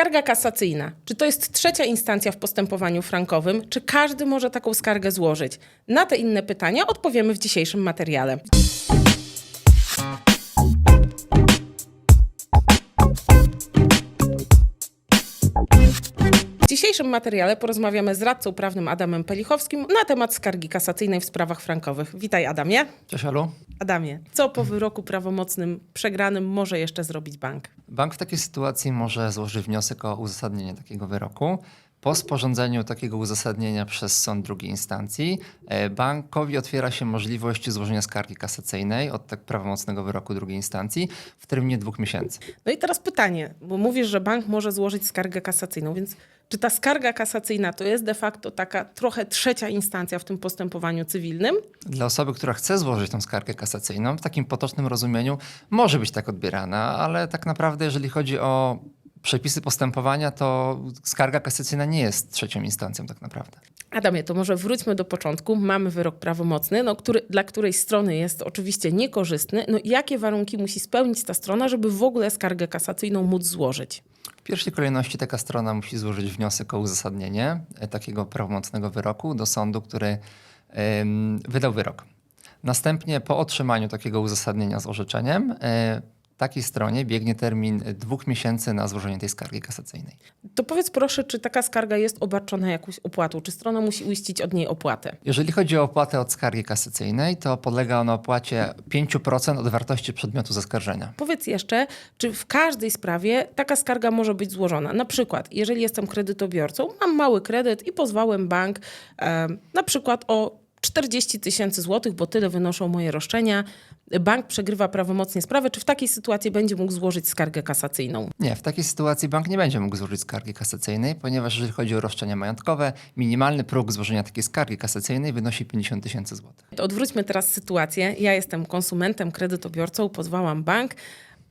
Skarga kasacyjna. Czy to jest trzecia instancja w postępowaniu frankowym? Czy każdy może taką skargę złożyć? Na te inne pytania odpowiemy w dzisiejszym materiale. Dzisiejszym materiale porozmawiamy z radcą prawnym Adamem Pelichowskim na temat skargi kasacyjnej w sprawach frankowych. Witaj Adamie. Cześć Alu. Adamie, co po wyroku prawomocnym przegranym może jeszcze zrobić bank? Bank w takiej sytuacji może złożyć wniosek o uzasadnienie takiego wyroku. Po sporządzeniu takiego uzasadnienia przez sąd drugiej instancji e, bankowi otwiera się możliwość złożenia skargi kasacyjnej od tak prawomocnego wyroku drugiej instancji w terminie dwóch miesięcy. No i teraz pytanie, bo mówisz, że bank może złożyć skargę kasacyjną, więc czy ta skarga kasacyjna to jest de facto taka trochę trzecia instancja w tym postępowaniu cywilnym? Dla osoby, która chce złożyć tą skargę kasacyjną, w takim potocznym rozumieniu może być tak odbierana, ale tak naprawdę jeżeli chodzi o przepisy postępowania, to skarga kasacyjna nie jest trzecią instancją tak naprawdę. Adamie, to może wróćmy do początku. Mamy wyrok prawomocny, no, który dla której strony jest oczywiście niekorzystny. No, jakie warunki musi spełnić ta strona, żeby w ogóle skargę kasacyjną móc złożyć? W pierwszej kolejności taka strona musi złożyć wniosek o uzasadnienie e, takiego prawomocnego wyroku do sądu, który wydał wyrok. Następnie po otrzymaniu takiego uzasadnienia z orzeczeniem e, takiej stronie biegnie termin dwóch miesięcy na złożenie tej skargi kasacyjnej. To powiedz proszę, czy taka skarga jest obarczona jakąś opłatą? Czy strona musi uiścić od niej opłatę? Jeżeli chodzi o opłatę od skargi kasacyjnej, to podlega ona opłacie 5% od wartości przedmiotu zaskarżenia. Powiedz jeszcze, czy w każdej sprawie taka skarga może być złożona? Na przykład, jeżeli jestem kredytobiorcą, mam mały kredyt i pozwałem bank e, na przykład o 40 tysięcy złotych, bo tyle wynoszą moje roszczenia. Bank przegrywa prawomocnie sprawę. Czy w takiej sytuacji będzie mógł złożyć skargę kasacyjną? Nie, w takiej sytuacji bank nie będzie mógł złożyć skargi kasacyjnej, ponieważ jeżeli chodzi o roszczenia majątkowe, minimalny próg złożenia takiej skargi kasacyjnej wynosi 50 tysięcy złotych. Odwróćmy teraz sytuację. Ja jestem konsumentem, kredytobiorcą, pozwałam bank.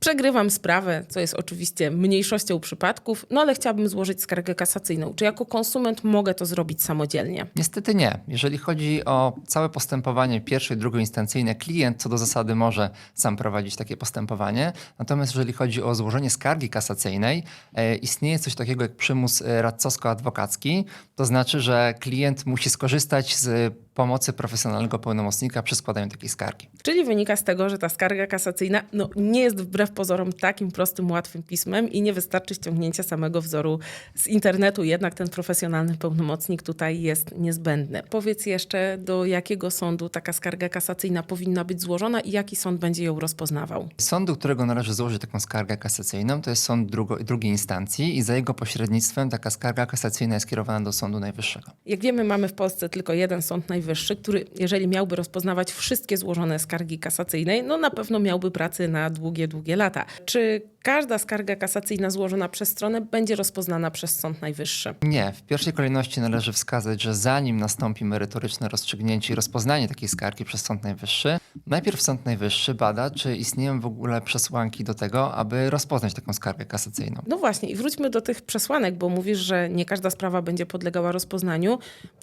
Przegrywam sprawę, co jest oczywiście mniejszością przypadków, no ale chciałabym złożyć skargę kasacyjną. Czy jako konsument mogę to zrobić samodzielnie? Niestety nie. Jeżeli chodzi o całe postępowanie pierwsze i drugoinstancyjne, klient co do zasady może sam prowadzić takie postępowanie. Natomiast jeżeli chodzi o złożenie skargi kasacyjnej, e, istnieje coś takiego jak przymus e, radcowsko-adwokacki. To znaczy, że klient musi skorzystać z pomocy profesjonalnego pełnomocnika przy składaniu takiej skargi. Czyli wynika z tego, że ta skarga kasacyjna no, nie jest wbrew pozorom takim prostym, łatwym pismem i nie wystarczy ściągnięcia samego wzoru z internetu. Jednak ten profesjonalny pełnomocnik tutaj jest niezbędny. Powiedz jeszcze, do jakiego sądu taka skarga kasacyjna powinna być złożona i jaki sąd będzie ją rozpoznawał? Sąd, do którego należy złożyć taką skargę kasacyjną, to jest sąd drugo, drugiej instancji i za jego pośrednictwem taka skarga kasacyjna jest kierowana do Sądu Najwyższego. Jak wiemy, mamy w Polsce tylko jeden sąd najwyższy, który, jeżeli miałby rozpoznawać wszystkie złożone skargi kasacyjnej, no na pewno miałby pracy na długie, długie lata. Czy każda skarga kasacyjna złożona przez stronę będzie rozpoznana przez Sąd Najwyższy? Nie, w pierwszej kolejności należy wskazać, że zanim nastąpi merytoryczne rozstrzygnięcie i rozpoznanie takiej skargi przez Sąd Najwyższy, najpierw Sąd Najwyższy bada, czy istnieją w ogóle przesłanki do tego, aby rozpoznać taką skargę kasacyjną. No właśnie, i wróćmy do tych przesłanek, bo mówisz, że nie każda sprawa będzie podlegała rozpoznaniu.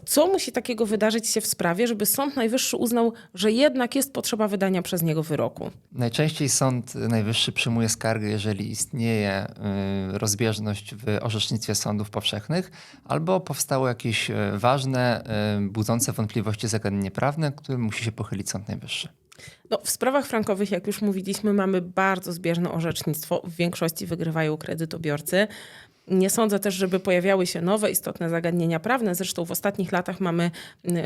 Co musi takiego wydarzyć się w sprawie, żeby Sąd Najwyższy uznał, że jednak jest potrzeba wydania przez niego wyroku? Najczęściej Sąd Najwyższy przyjmuje skargę, jeżeli istnieje y, rozbieżność w orzecznictwie sądów powszechnych albo powstało jakieś y, ważne, y, budzące wątpliwości zagadnienie prawne, które musi się pochylić Sąd Najwyższy. No, w sprawach frankowych, jak już mówiliśmy, mamy bardzo zbieżne orzecznictwo. W większości wygrywają kredytobiorcy. Nie sądzę też, żeby pojawiały się nowe istotne zagadnienia prawne. Zresztą w ostatnich latach mamy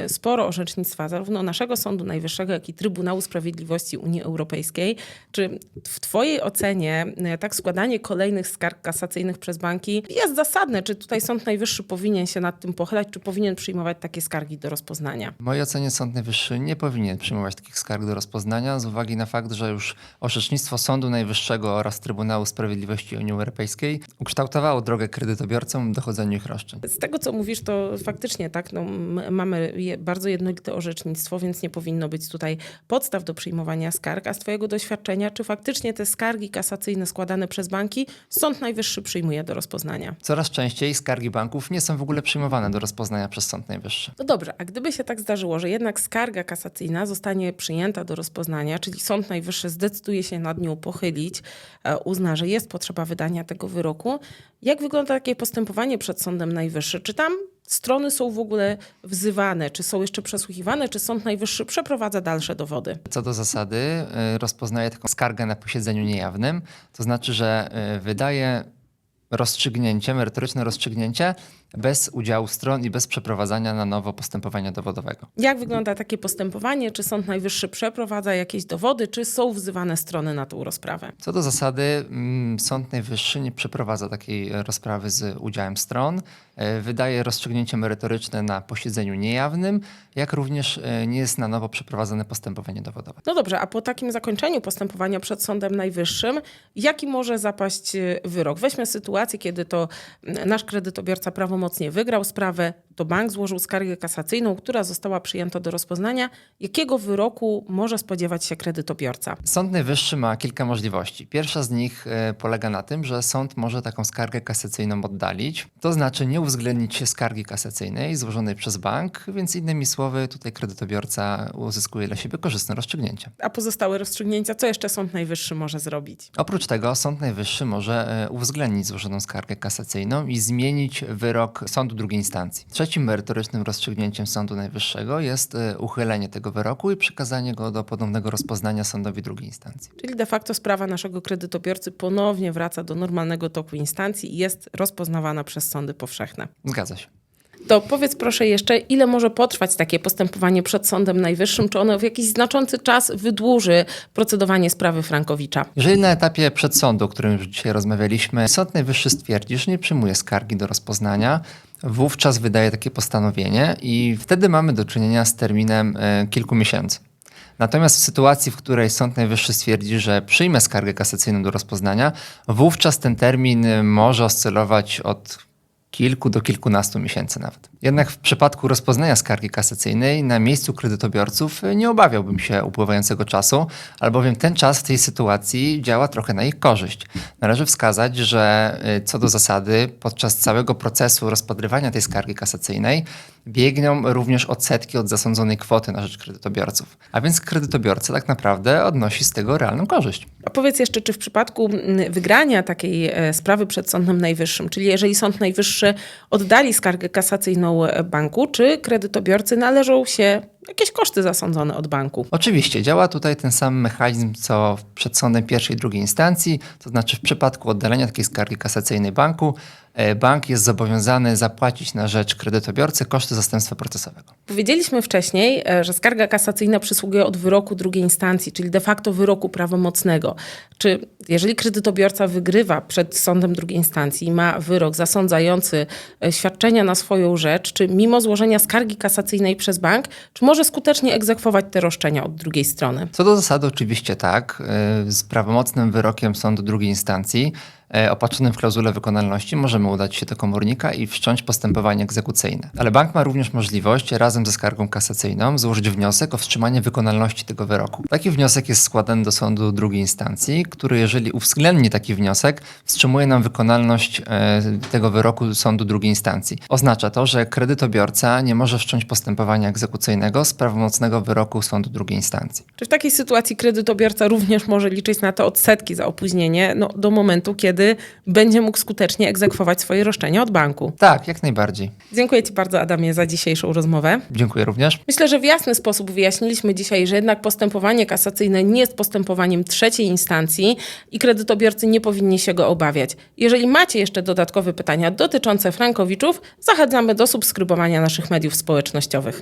y, sporo orzecznictwa zarówno naszego Sądu Najwyższego, jak i Trybunału Sprawiedliwości Unii Europejskiej. Czy w Twojej ocenie y, tak składanie kolejnych skarg kasacyjnych przez banki jest zasadne? Czy tutaj Sąd Najwyższy powinien się nad tym pochylać, czy powinien przyjmować takie skargi do rozpoznania? W mojej ocenie Sąd Najwyższy nie powinien przyjmować takich skarg do rozpoznania z uwagi na fakt, że już orzecznictwo Sądu Najwyższego oraz Trybunału Sprawiedliwości Unii Europejskiej ukształtowało drogę kredytobiorcom dochodzeniu ich roszczeń. Z tego, co mówisz, to faktycznie tak, no, mamy je, bardzo jednolite orzecznictwo, więc nie powinno być tutaj podstaw do przyjmowania skarg. A z Twojego doświadczenia, czy faktycznie te skargi kasacyjne składane przez banki Sąd Najwyższy przyjmuje do rozpoznania? Coraz częściej skargi banków nie są w ogóle przyjmowane do rozpoznania przez Sąd Najwyższy. No dobrze, a gdyby się tak zdarzyło, że jednak skarga kasacyjna zostanie przyjęta do rozpoznania, czyli Sąd Najwyższy zdecyduje się nad nią pochylić, e, uzna, że jest potrzeba wydania tego wyroku, Jak wygląda takie postępowanie przed Sądem Najwyższym? Czy tam strony są w ogóle wzywane, czy są jeszcze przesłuchiwane, czy Sąd Najwyższy przeprowadza dalsze dowody? Co do zasady, y, rozpoznaje taką skargę na posiedzeniu niejawnym, to znaczy, że y, wydaje rozstrzygnięcie, merytoryczne rozstrzygnięcie bez udziału stron i bez przeprowadzania na nowo postępowania dowodowego. Jak wygląda takie postępowanie? Czy Sąd Najwyższy przeprowadza jakieś dowody, czy są wzywane strony na tą rozprawę? Co do zasady, mm, Sąd Najwyższy nie przeprowadza takiej e, rozprawy z udziałem stron. E, Wydaje rozstrzygnięcie merytoryczne na posiedzeniu niejawnym, jak również e, nie jest na nowo przeprowadzone postępowanie dowodowe. No dobrze, a po takim zakończeniu postępowania przed Sądem Najwyższym, jaki może zapaść wyrok? Weźmy sytuację, kiedy to nasz kredytobiorca prawomocnie wygrał sprawę, to bank złożył skargę kasacyjną, która została przyjęta do rozpoznania. Jakiego wyroku może spodziewać się kredytobiorca? Sąd Najwyższy ma kilka możliwości. Pierwsza z nich e, polega na tym, że sąd może taką skargę kasacyjną oddalić, to znaczy nie uwzględnić się skargi kasacyjnej złożonej przez bank, więc innymi słowy tutaj kredytobiorca uzyskuje dla siebie korzystne rozstrzygnięcie. A pozostałe rozstrzygnięcia, co jeszcze Sąd Najwyższy może zrobić? Oprócz tego Sąd Najwyższy może e, uwzględnić złożoną skargę kasacyjną i zmienić wyrok sądu drugiej instancji. Trzecim merytorycznym rozstrzygnięciem Sądu Najwyższego jest e, uchylenie tego wyroku i przekazanie go do ponownego rozpoznania sądowi drugiej instancji. Czyli de facto sprawa naszego kredytobiorcy ponownie wraca do normalnego toku instancji i jest rozpoznawana przez sądy powszechne. Zgadza się. To powiedz proszę jeszcze, ile może potrwać takie postępowanie przed Sądem Najwyższym? Czy ono w jakiś znaczący czas wydłuży procedowanie sprawy Frankowicza? Jeżeli na etapie przedsądu, o którym już dzisiaj rozmawialiśmy, Sąd Najwyższy stwierdzi, że nie przyjmuje skargi do rozpoznania, wówczas wydaje takie postanowienie i wtedy mamy do czynienia z terminem e, kilku miesięcy. Natomiast w sytuacji, w której Sąd Najwyższy stwierdzi, że przyjmie skargę kasacyjną do rozpoznania, wówczas ten termin może oscylować od kilku do kilkunastu miesięcy nawet. Jednak w przypadku rozpoznania skargi kasacyjnej na miejscu kredytobiorców nie obawiałbym się upływającego czasu, albowiem ten czas w tej sytuacji działa trochę na ich korzyść. Należy wskazać, że y, co do zasady podczas całego procesu rozpatrywania tej skargi kasacyjnej biegną również odsetki od zasądzonej kwoty na rzecz kredytobiorców. A więc kredytobiorca tak naprawdę odnosi z tego realną korzyść. A powiedz jeszcze, czy w przypadku wygrania takiej e, sprawy przed Sądem Najwyższym, czyli jeżeli Sąd Najwyższy oddali skargę kasacyjną e, banku, czy kredytobiorcy należą się jakieś koszty zasądzone od banku? Oczywiście działa tutaj ten sam mechanizm, co przed sądem pierwszej i drugiej instancji, to znaczy w przypadku oddalenia takiej skargi kasacyjnej banku, e, bank jest zobowiązany zapłacić na rzecz kredytobiorcy koszty zastępstwa procesowego. Powiedzieliśmy wcześniej, e, że skarga kasacyjna przysługuje od wyroku drugiej instancji, czyli de facto wyroku prawomocnego. Czy jeżeli kredytobiorca wygrywa przed sądem drugiej instancji i ma wyrok zasądzający e, świadczenia na swoją rzecz, czy mimo złożenia skargi kasacyjnej przez bank, czy może skutecznie egzekwować te roszczenia od drugiej strony? Co do zasady oczywiście tak, y, z prawomocnym wyrokiem sądu drugiej instancji opatrzonym w klauzulę wykonalności możemy udać się do komornika i wszcząć postępowanie egzekucyjne. Ale bank ma również możliwość razem ze skargą kasacyjną złożyć wniosek o wstrzymanie wykonalności tego wyroku. Taki wniosek jest składany do sądu drugiej instancji, który jeżeli uwzględni taki wniosek, wstrzymuje nam wykonalność e, tego wyroku sądu drugiej instancji. Oznacza to, że kredytobiorca nie może wszcząć postępowania egzekucyjnego z prawomocnego wyroku sądu drugiej instancji. Czy w takiej sytuacji kredytobiorca również może liczyć na te odsetki za opóźnienie no, do momentu, kiedy będzie mógł skutecznie egzekwować swoje roszczenia od banku? Tak, jak najbardziej. Dziękuję Ci bardzo, Adamie, za dzisiejszą rozmowę. Dziękuję również. Myślę, że w jasny sposób wyjaśniliśmy dzisiaj, że jednak postępowanie kasacyjne nie jest postępowaniem trzeciej instancji i kredytobiorcy nie powinni się go obawiać. Jeżeli macie jeszcze dodatkowe pytania dotyczące Frankowiczów, zachęcamy do subskrybowania naszych mediów społecznościowych.